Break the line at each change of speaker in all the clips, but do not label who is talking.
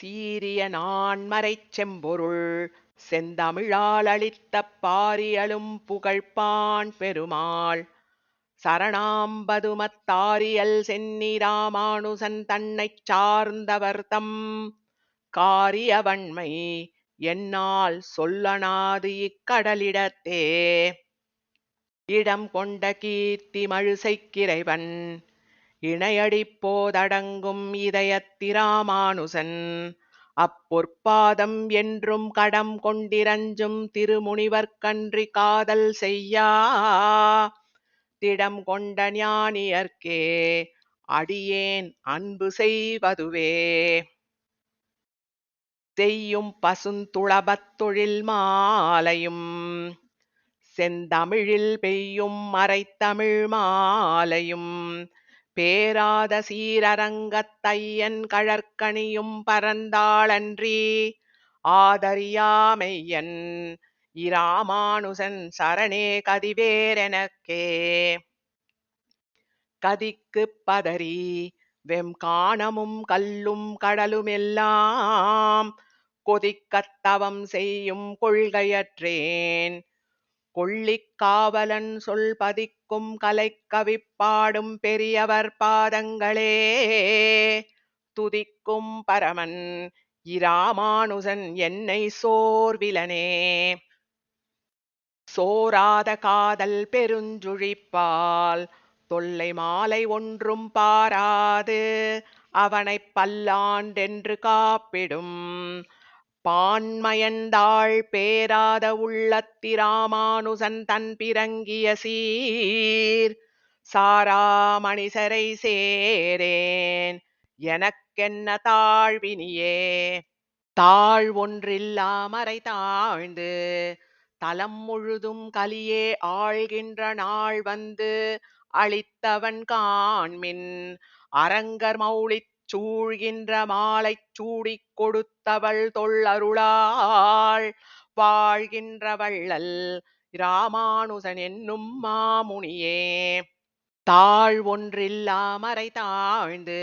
சீரிய நான்மறைச் செம்பொருள் செந்தமிழால் அளித்த பாரியலும் புகழ்பான் பெருமாள். சரணாம்பதுமத்தாரியல் சென்னி ராமானுசன் தன்னைச் சார்ந்தவர்தம் காரியவன்மை என்னால் சொல்லனாது இக்கடலிடத்தே. இடம் கொண்ட கீர்த்தி மழுசைக்கிறைவன் இணையடிப்போதடங்கும் இதயத்திராமானுசன். அப்பொற்பாதம் என்றும் கடம் கொண்டிரஞ்சும் திருமுனிவர்க்கன்றி காதல் செய்யா. திடம் கொண்ட ஞானியர்க்கே அடியேன் அன்பு செய்வதுவே. செய்யும் பசுந்துளபத் தொழில் மாலையும் செந்தமிழில் பெய்யும் மறைத்தமிழ் மாலையும் பேராத சீரரங்கத்தையன் கழற்கணியும் பரந்தாளன்றி ஆதரியாமையன் இராமானுசன் சரணே கதிவேரெனக்கே. கதிக்குப் பதறி வெம்காணமும் கல்லும் கடலுமெல்லாம் கொதிக்கத்தவம் செய்யும் கொள்கையற்றேன். கொள்ளிக் காவலன் சொல் பதிக்கும் கலைக்கவிப்பாடும் பெரியவர் பாதங்களே. துதிக்கும் பரமன் இராமானுசன் என்னை சோர்விலனே சோராத காதல் பெருஞ்சுழிப்பால் தொல்லை மாலை ஒன்றும் பாராது அவனைப் பல்லாண்டென்று காப்பிடும் பான்மயந்தாள் பேராத உள்ளத்திராமானுசன் தன் பிறங்கிய சீர். சாராமணிசரை சேரேன். எனக்கென்ன தாழ்வினியே? தாழ் ஒன்றில்லாமறை தாழ்ந்து தலம் முழுதும் கலியே ஆள்கின்ற நாள் வந்து அளித்தவன் காண்மின். அரங்கர் மௌளித் சூழ்கின்ற மாலைச் சூடிக் கொடுத்தவள் தொல்லருளாள். வாழ்கின்ற வள்ளல் இராமானுசன் என்னும் மாமுனியே. தாழ் ஒன்றில்லாமறை தாழ்ந்து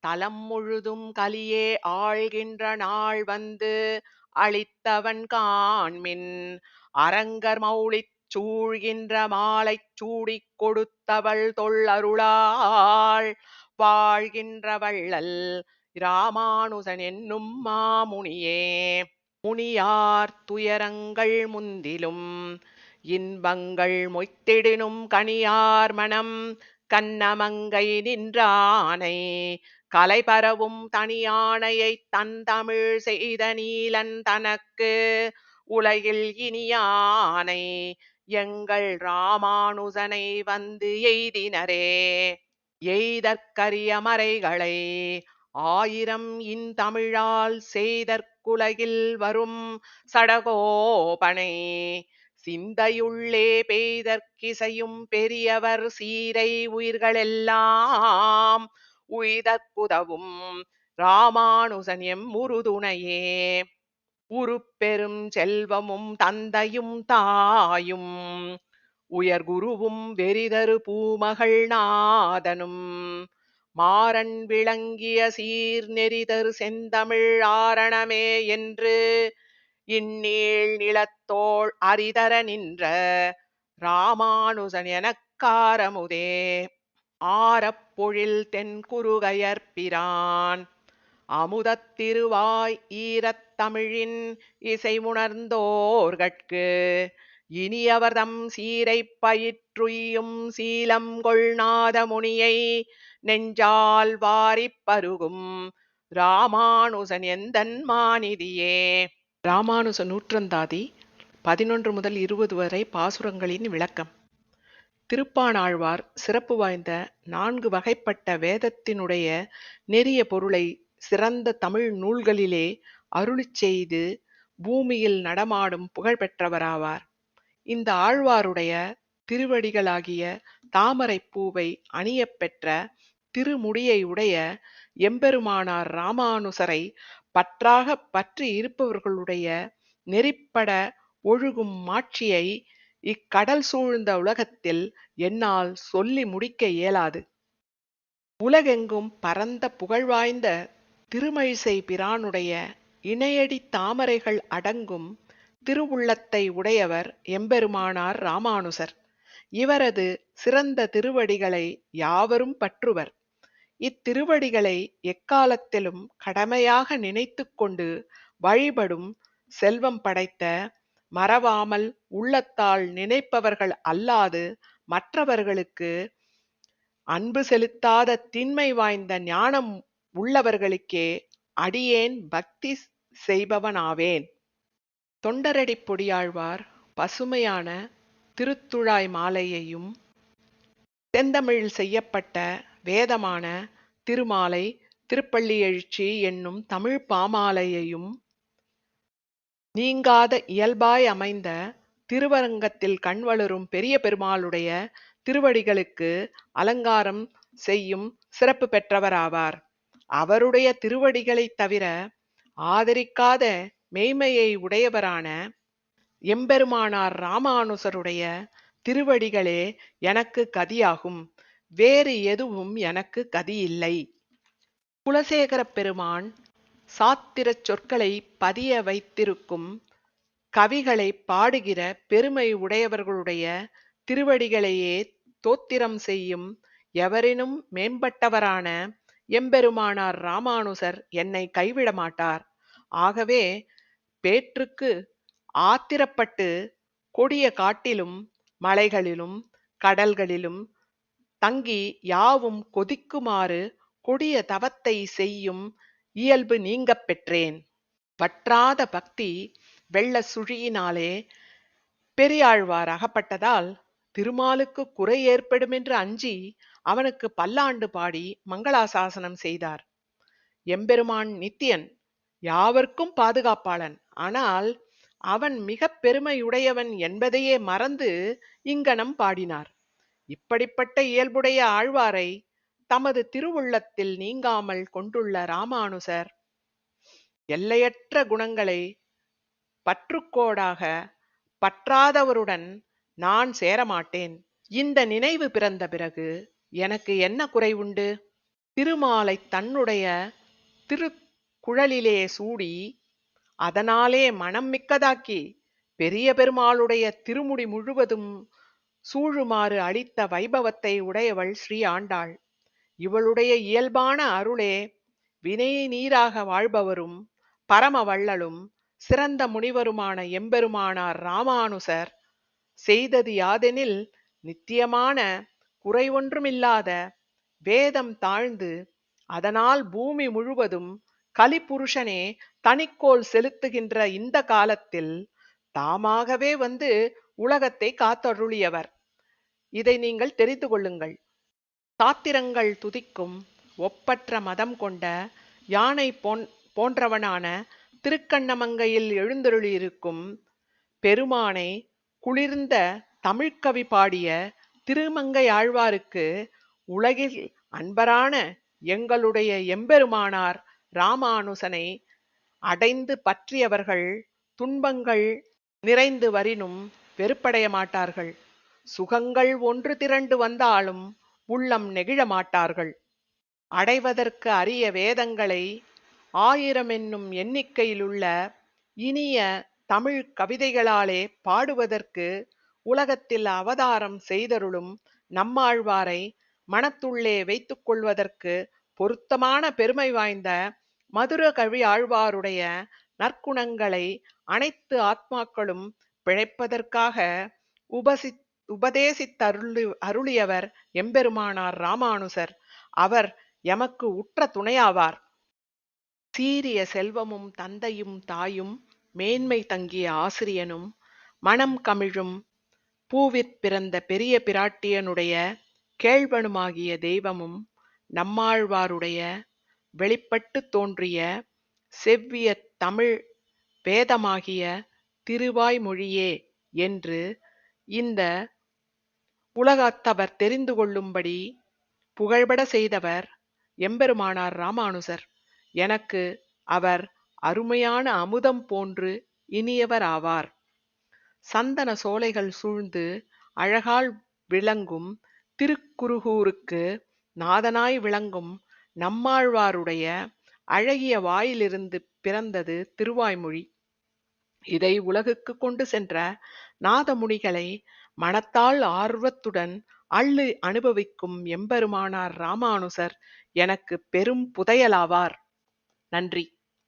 தலம் முழுதும் கலியே ஆழ்கின்ற நாள் வந்து அளித்தவன் காண்மின். அரங்கர் மௌலிச் சூழ்கின்ற மாலைச் சூடிக் கொடுத்தவள் தொல்லருளாள். வாழ்கின்ற வள்ளல் இராமானுசன் என்னும் மாமுனியே. முனியார் துயரங்கள் முந்திலும் இன்பங்கள் மொய்த்திடினும் கனியார் மனம் கண்ணமங்கை நின்றானை. கலைபரவும் தனியானையைத் தந்தமிழ் செய்த நீலன் தனக்கு உலகில் இனியானை. எங்கள் ராமானுசனை வந்து எய்தினரே. எய்தற்கரிய மறைகளை ஆயிரம் இன்தமிழால் செய்தற்குலகில் வரும் சடகோபனை சிந்தையுள்ளே பெய்தற்கிசையும் பெரியவர் சீரை உயிர்களெல்லாம் உய்தற்குதவும் ராமானுசன் எம் உறுதுணையே. உருப்பெரும் செல்வமும் தந்தையும் தாயும் உயர் குருவும் வெறிதரு பூமகள் நாதனும். மாறன் விளங்கிய சீர் நெறிதரு செந்தமிழ் ஆரணமே என்று இந்நீள் நிலத்தோள் அரிதர நின்ற ராமானுசன் எனக்காரமுதே ஆரப்பொழில் தென்குருகையற்பிரான் அமுதத் திருவாய் ஈரத் தமிழின் இசை உணர்ந்தோர்கட்கு. இனியவர்தம் சீரைப் பயிற்றுயும் சீலம் கொள்நாத முனியை நெஞ்சால் வாரிப் பருகும் ராமானுசன் எந்தன் மாநிதியே? ராமானுச நூற்றந்தாதி பதினொன்று முதல் இருபது வரை பாசுரங்களின் விளக்கம். திருப்பாணாழ்வார் சிறப்பு வாய்ந்த நான்கு வகைப்பட்ட வேதத்தினுடைய நெறிய பொருளை சிறந்த தமிழ் நூல்களிலே அருளிச் செய்து பூமியில் நடமாடும் புகழ்பெற்றவராவார் இந்த ஆழ்வாருடைய திருவடிகளாகிய தாமரைப் பூவை அணியப் பெற்ற திருமுடியை உடைய எம்பெருமானார் ராமானுசரை பற்றாகப் பற்றி இருப்பவர்களுடைய நெறிப்பட ஒழுகும் மாட்சியை இக்கடல் சூழ்ந்த உலகத்தில் என்னால் சொல்லி முடிக்க இயலாது. உலகெங்கும் பரந்த புகழ்வாய்ந்த திருமழிசை பிரானுடைய இணையடி தாமரைகள் அடங்கும் திருவுள்ளத்தை உடையவர் எம்பெருமானார் ராமானுசர். இவரது சிறந்த திருவடிகளை யாவரும் பற்றுவர். இத்திருவடிகளை எக்காலத்திலும் கடமையாக நினைத்து கொண்டு வழிபடும் செல்வம் படைத்த மறவாமல் உள்ளத்தால் நினைப்பவர்கள் அல்லாது மற்றவர்களுக்கு அன்பு செலுத்தாத திண்மை வாய்ந்த ஞானம் உள்ளவர்களுக்கே அடியேன் பக்தி செய்பவனாவேன். தொண்டரடி பொடியாழ்வார் பசுமையான திருத்துழாய் மாலையையும் செந்தமிழில் செய்யப்பட்ட வேதமான திருமாலை திருப்பள்ளி எழுச்சி என்னும் தமிழ் பாமாலையையும் நீங்காத இயல்பாய் அமைந்த திருவரங்கத்தில் கண்வளரும் பெரிய பெருமாளுடைய திருவடிகளுக்கு அலங்காரம் செய்யும் சிறப்பு பெற்றவராவார். அவருடைய திருவடிகளைத் தவிர ஆதரிக்காத மெய்மையை உடையவரான எம்பெருமானார் ராமானுசருடைய திருவடிகளே எனக்கு கதியாகும். வேறு எதுவும் எனக்கு கதியில்லை. குலசேகரப் பெருமான் சாத்திரச் சொற்களை பதிய வைத்திருக்கும் கவிகளை பாடுகிற பெருமை உடையவர்களுடைய திருவடிகளையே தோத்திரம் செய்யும் எவரினும் மேம்பட்டவரான எம்பெருமானார் ராமானுசர் என்னை கைவிட மாட்டார் ஆகவே பேற்றுக்கு ஆத்திரப்பட்டு கொடிய காட்டிலும் மலைகளிலும் கடல்களிலும் தங்கி யாவும் கொதிக்குமாறு கொடிய தவத்தை செய்யும் இயல்பு நீங்கப் பெற்றேன். வற்றாத பக்தி வெள்ள சுழியினாலே பெரியாழ்வார் அகப்பட்டதால் திருமாலுக்கு குறை ஏற்படுமென்று அஞ்சி அவனுக்கு பல்லாண்டு பாடி மங்களாசாசனம் செய்தார். எம்பெருமான் நித்தியன் யாவர்க்கும் பாதுகாப்பாளன். ஆனால் அவன் மிக பெருமையுடையவன் என்பதையே மறந்து இங்கனம் பாடினார். இப்படிப்பட்ட இயல்புடைய ஆழ்வாரை தமது திருவுள்ளத்தில் நீங்காமல் கொண்டுள்ள ராமானுசர் எல்லையற்ற குணங்களை பற்றுக்கோடாக பற்றாதவருடன் நான் சேரமாட்டேன். இந்த நினைவு பிறந்த பிறகு எனக்கு என்ன குறைவுண்டு திருமாலை தன்னுடைய திருக்குழலிலே சூடி அதனாலே மனம் மிக்கதாக்கி பெரிய பெருமாளுடைய திருமுடி முழுவதும் சூழுமாறு அளித்த வைபவத்தை உடையவள் ஸ்ரீ ஆண்டாள். இவளுடைய இயல்பான அருளே வினை நீராக வாழ்பவரும் பரம வள்ளலும் சிறந்த முனிவருமான எம்பெருமானார் ராமானுசர் செய்தது யாதெனில் நித்தியமான குறை ஒன்றுமில்லாத வேதம் தாழ்ந்து அதனால் பூமி முழுவதும் கலிபுருஷனே தனிக்கோல் செலுத்துகின்ற இந்த காலத்தில் தாமாகவே வந்து உலகத்தை காத்தருளியவர். இதை நீங்கள் தெரிந்து கொள்ளுங்கள். சாத்திரங்கள் துதிக்கும் ஒப்பற்ற மதம் கொண்ட யானை போன் போன்றவனான திருக்கண்ணமங்கையில் எழுந்தருளியிருக்கும் பெருமானை குளிர்ந்த தமிழ்கவி பாடிய திருமங்கை ஆழ்வாருக்கு உலகில் அன்பரான எங்களுடைய எம்பெருமானார் ராமானுசனை அடைந்து பற்றியவர்கள் துன்பங்கள் நிறைந்து வரினும் வெறுப்படைய மாட்டார்கள். சுகங்கள் ஒன்று திரண்டு வந்தாலும் உள்ளம் நெகிழ மாட்டார்கள். அடைவதற்கு அரிய வேதங்களை ஆயிரம் என்னும் எண்ணிக்கையிலுள்ள இனிய தமிழ் கவிதைகளாலே பாடுவதற்கு உலகத்தில் அவதாரம் செய்தருளும் நம்மாழ்வாரை மனத்துள்ளே வைத்துக் கொள்வதற்கு பொருத்தமான பெருமை வாய்ந்த மதுரகவி ஆழ்வாருடைய நற்குணங்களை அனைத்து ஆத்மாக்களும் பிழைப்பதற்காக உபசி உபதேசித்தருளி அருளியவர் எம்பெருமானார் ராமானுசர். அவர் எமக்கு உற்ற துணையாவார். சீரிய செல்வமும் தந்தையும் தாயும் மேன்மை தங்கிய ஆசிரியனும் மனம் கமிழும் பூவிற் பிறந்த பெரிய பிராட்டியனுடைய கேழ்வனுமாகிய தெய்வமும் நம்மாழ்வாருடைய வெளிப்பட்டு தோன்றிய செவ்விய தமிழ் வேதமாகிய திருவாய்மொழியே என்று இந்த உலகத்தவர் தெரிந்து கொள்ளும்படி புகழ்பட செய்தவர் எம்பெருமானார் ராமானுசர். எனக்கு அவர் அருமையான அமுதம் போன்று இனியவராவார் சந்தன சோலைகள் சூழ்ந்து அழகால் விளங்கும் திருக்குருகூருக்கு நாதனாய் விளங்கும் நம்மாழ்வாருடைய அழகிய வாயிலிருந்து பிறந்தது திருவாய்மொழி. இதை உலகுக்கு கொண்டு சென்ற நாதமுனிகளை மனத்தால் ஆர்வத்துடன் அள்ளு அனுபவிக்கும் எம்பெருமானார் ராமானுசர் எனக்கு பெரும் புதையலாவார். நன்றி.